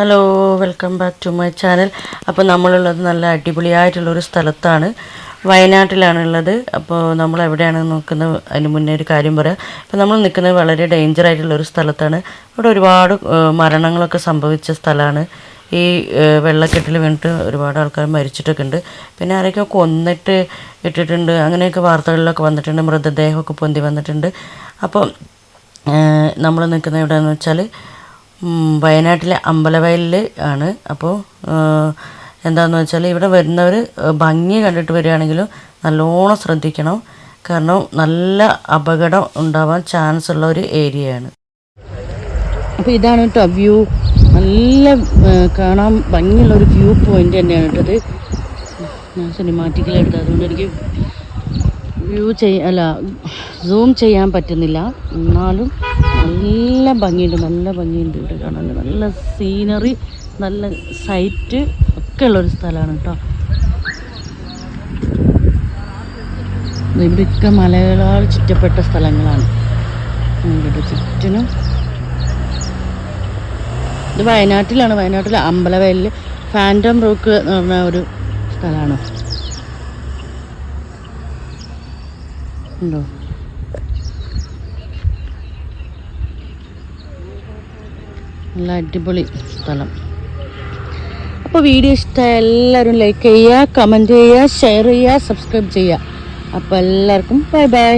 Hello welcome back to my channel അപ്പോൾ നമ്മളുള്ളത് നല്ല അടിപൊളിയായിട്ടുള്ളൊരു സ്ഥലത്താണ്. വയനാട്ടിലാണുള്ളത്. അപ്പോൾ നമ്മൾ എവിടെയാണ് നോക്കുന്നത് അതിന് മുന്നേ ഒരു കാര്യം പറയാം. അപ്പോൾ നമ്മൾ നിൽക്കുന്നത് വളരെ ഡേഞ്ചർ ആയിട്ടുള്ള ഒരു സ്ഥലത്താണ്. ഇവിടെ ഒരുപാട് മരണങ്ങളൊക്കെ സംഭവിച്ച സ്ഥലമാണ്. ഈ വെള്ളക്കെട്ടിൽ വീണിട്ട് ഒരുപാട് ആൾക്കാർ മരിച്ചിട്ടൊക്കെ ഉണ്ട്. പിന്നെ ആരൊക്കെ കൊന്നിട്ട് ഇട്ടിട്ടുണ്ട്. അങ്ങനെയൊക്കെ വാർത്തകളിലൊക്കെ വന്നിട്ടുണ്ട്. മൃതദേഹമൊക്കെ പൊന്തി വന്നിട്ടുണ്ട്. അപ്പോൾ നമ്മൾ നിൽക്കുന്ന എവിടെയാണെന്ന് വെച്ചാൽ വയനാട്ടിലെ അമ്പലവയലിൽ ആണ്. അപ്പോൾ എന്താണെന്ന് വെച്ചാൽ ഇവിടെ വരുന്നവർ ഭംഗി കണ്ടിട്ട് വരികയാണെങ്കിലും നല്ലോണം ശ്രദ്ധിക്കണം. കാരണം നല്ല അപകടം ഉണ്ടാവാൻ ചാൻസ് ഉള്ള ഒരു ഏരിയയാണ്. അപ്പോൾ ഇതാണ് കേട്ടോ വ്യൂ. നല്ല കാണാൻ ഭംഗിയുള്ള ഒരു വ്യൂ പോയിന്റ് തന്നെയാണ് കേട്ടത് ഞാൻ സിനിമാറ്റിക്കൽ എടുത്തത്. അതുകൊണ്ട് എനിക്ക് വ്യൂ ചെയ്യ അല്ല സൂം ചെയ്യാൻ പറ്റുന്നില്ല. എന്നാലും നല്ല ഭംഗിയുണ്ട് നല്ല ഭംഗിയുണ്ട് ഇവിടെ കാണാൻ. നല്ല സീനറി നല്ല സൈറ്റ് ഒക്കെ ഉള്ളൊരു സ്ഥലമാണ് കേട്ടോ ഇവിടെയൊക്കെ മലകളാൽ ചുറ്റപ്പെട്ട സ്ഥലങ്ങളാണ്. ഇവിടെ ചുറ്റിനും. ഇത് വയനാട്ടിലാണ്. വയനാട്ടിലെ അമ്പലവയലിൽ ഫാന്റം റോക്ക് എന്ന് പറഞ്ഞ ഒരു സ്ഥലമാണ്. ഉണ്ടോ? നല്ല അടിപൊളി സ്ഥലം. അപ്പോൾ വീഡിയോ ഇഷ്ടമായ എല്ലാവരും ലൈക്ക് ചെയ്യുക കമന്റ് ചെയ്യുക ഷെയർ ചെയ്യുക സബ്സ്ക്രൈബ് ചെയ്യുക. അപ്പോൾ എല്ലാവർക്കും ബൈ ബൈ